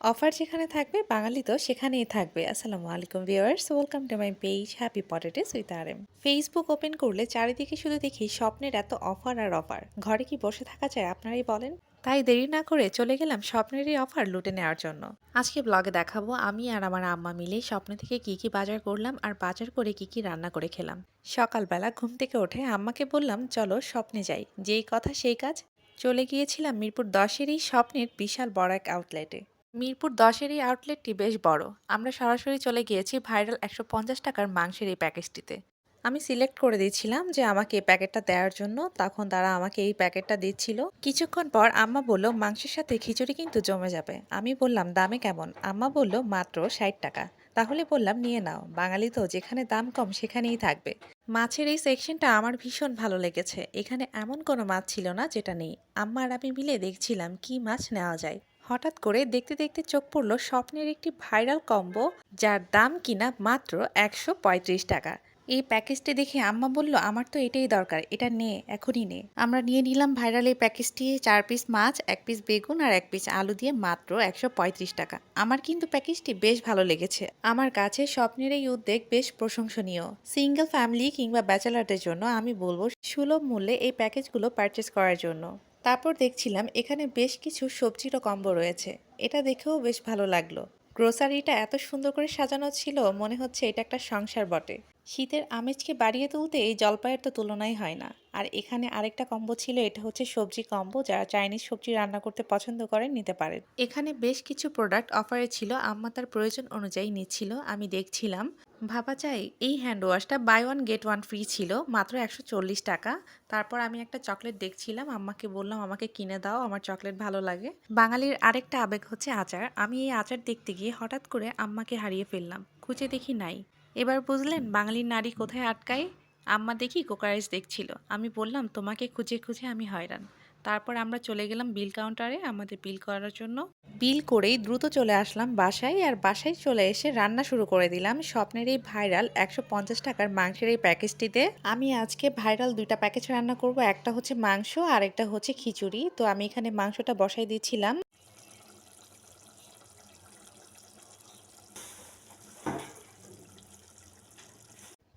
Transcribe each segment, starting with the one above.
Offer যেখানে থাকবে, বাঙালি তো সেখানেই থাকবে। আসসালামু আলাইকুম viewers, welcome to my page happy potatoes with R M Facebook open করলে চারিদিকে শুধু দেখি স্বপ্নের এত অফার আর অফার। ঘরে কি বসে থাকা যায়, আপনারাই বলেন? তাই দেরি না করে চলে গেলাম স্বপ্নেরই অফার লুটে নেওয়ার জন্য। আজকে ব্লগে দেখাবো, আমি আর আমার আম্মা মিলে স্বপ্ন থেকে কি কি বাজার করলাম আর বাজার করে কি কি রান্না করে খেলাম। সকালবেলা ঘুম থেকে উঠে আম্মাকে বললাম, চলো স্বপ্নে যাই। যেই কথা সেই কাজ। চলে গিয়েছিলাম মিরপুর দশেরই স্বপ্নের বিশাল বড় এক আউটলেটে মিরপুর দশের এই আউটলেটটি বেশ বড়। আমরা সরাসরি চলে গিয়েছি ভাইরাল একশো পঞ্চাশ টাকার মাংসের এই প্যাকেজটিতে। আমি সিলেক্ট করে দিয়েছিলাম যে আমাকে এই প্যাকেটটা দেওয়ার জন্য, তখন তারা আমাকে এই প্যাকেটটা দিচ্ছিল। কিছুক্ষণ পর আম্মা বলল, মাংসের সাথে খিচুড়ি কিন্তু জমে যাবে। আমি বললাম, দামে কেমন? আম্মা বলল, মাত্র ষাট টাকা। তাহলে বললাম, নিয়ে নাও। বাঙালি তো, যেখানে দাম কম সেখানেই থাকবে। মাছের এই সেকশনটা আমার ভীষণ ভালো লেগেছে। এখানে এমন কোনো মাছ ছিল না যেটা নেই। আম্মা আর আমি মিলে দেখছিলাম কি মাছ নেওয়া যায়। হঠাৎ করে দেখতে দেখতে চোখ পড়ল স্বপ্নের একটি ভাইরাল কম্বো, যার দাম কিনা মাত্র একশো পঁয়ত্রিশ টাকা। এই প্যাকেজটি দেখে আম্মা বলল, আমার তো এটাই দরকার, এটা নে, এখনই নে। আমরা নিয়ে নিলাম ভাইরাল এই প্যাকেজটি, চার পিস মাছ, এক পিস বেগুন আর এক পিস আলু দিয়ে মাত্র একশো পঁয়ত্রিশ টাকা। আমার কিন্তু প্যাকেজটি বেশ ভালো লেগেছে। আমার কাছে স্বপ্নের এই উদ্যোগ বেশ প্রশংসনীয়। সিঙ্গেল ফ্যামিলি কিংবা ব্যাচেলারদের জন্য আমি বলব, সুলভ মূল্যে এই প্যাকেজগুলো পারচেস করার জন্য। তারপর দেখছিলাম এখানে বেশ কিছু সবজিরও কম্বো রয়েছে। এটা দেখেও বেশ ভালো লাগল। গ্রোসারিটা এত সুন্দর করে সাজানো ছিল, মনে হচ্ছে এটা একটা সংসার বটে। শীতের আমেজকে বাড়িয়ে তুলতে এই জলপাইয়ের তো তুলনাই হয় না। আর এখানে আরেকটা কম্বো ছিল, এটা হচ্ছে সবজি কম্বো, যারা চাইনিজ সবজি রান্না করতে পছন্দ করেন নিতে পারেন। এখানে বেশ কিছু প্রোডাক্ট অফারে ছিল, আম্মা তার প্রয়োজন অনুযায়ী নিচ্ছিল, আমি দেখছিলাম। ভাবা চাই এই hand ওয়াশটা buy one get one free ছিল, মাত্র একশো চল্লিশ টাকা। তারপর আমি একটা চকলেট দেখছিলাম, আম্মাকে বললাম, আমাকে কিনে দাও, আমার চকলেট ভালো লাগে। বাঙালির আরেকটা আবেগ হচ্ছে আচার। আমি এই আচার দেখতে গিয়ে হঠাৎ করে আম্মাকে হারিয়ে ফেললাম। খুঁজে দেখি নাই। এবার বুঝলেন বাঙালির নারী কোথায় আটকায়? আম্মা দেখি কোকারাইজ দেখছিল। আমি বললাম, তোমাকে খুঁজে খুঁজে আমি হয়রান। তারপর আমরা চলে গেলাম বিল কাউন্টারে আমাদের বিল করার জন্য। বিল করেই দ্রুত চলে আসলাম বাসায় আর বাসায় চলে এসে রান্না শুরু করে দিলাম স্বপ্নের এই ভাইরাল একশো পঞ্চাশ টাকার মাংসের এই প্যাকেজটিতে। আমি আজকে ভাইরাল দুইটা প্যাকেজ রান্না করব, একটা হচ্ছে মাংস আর একটা হচ্ছে খিচুড়ি। তো আমি এখানে মাংসটা বসাই দিয়েছিলাম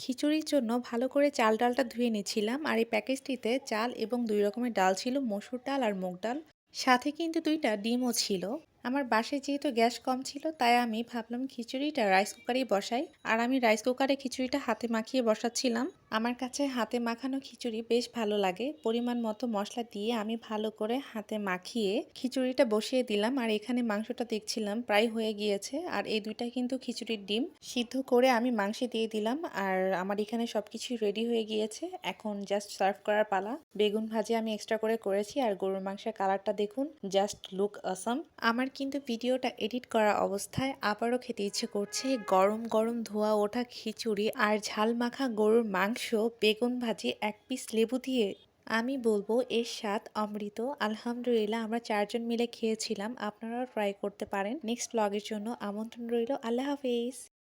খিচুড়ির জন্য ভালো করে চাল ডালটা ধুয়ে নিয়েছিলাম আর এই প্যাকেজটিতে চাল এবং দুই রকমের ডাল ছিল, মসুর ডাল আর মুগ ডাল। সাথে কিন্তু দুইটা ডিমও ছিল। আমার বাসায় যেহেতু গ্যাস কম ছিল, তাই আমি ভাবলাম খিচুড়িটা রাইস কুকারেই বসাই। আর আমি রাইস কুকারে খিচুড়িটা হাতে মাখিয়ে বসাচ্ছিলাম। আমার কাছে হাতে মাখানো খিচুড়ি বেশ ভালো লাগে। পরিমাণ মতো মশলা দিয়ে আমি ভালো করে হাতে মাখিয়ে খিচুড়িটা বসিয়ে দিলাম। আর এখানে মাংসটা দেখছিলাম প্রায় হয়ে গিয়েছে। আর এই দুইটা কিন্তু খিচুড়ির ডিম। সিদ্ধ করে আমি মাংসে দিয়ে দিলাম। আর আমার এখানে সব কিছুই রেডি হয়ে গিয়েছে। এখন জাস্ট সার্ভ করার পালা। বেগুন ভাজি আমি এক্সট্রা করে করেছি। আর গরুর মাংসের কালারটা দেখুন জাস্ট লুক আসাম আমার কিন্তু ভিডিওটা এডিট করা অবস্থায় আবারও খেতে ইচ্ছে করছে গরম গরম ধোয়া, ওঠা খিচুড়ি আর ঝাল মাখা গরুর মাংস, বেগুন ভাজি, এক পিস লেবু দিয়ে। আমি বলব এর স্বাদ অমৃত। আলহামদুলিল্লাহ আমরা চারজন মিলে খেয়েছিলাম। আপনারাও ট্রাই করতে পারেন। নেক্সট ব্লগের জন্য আমন্ত্রণ রইল। আল্লাহ হাফিজ।